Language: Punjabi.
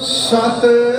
Satan.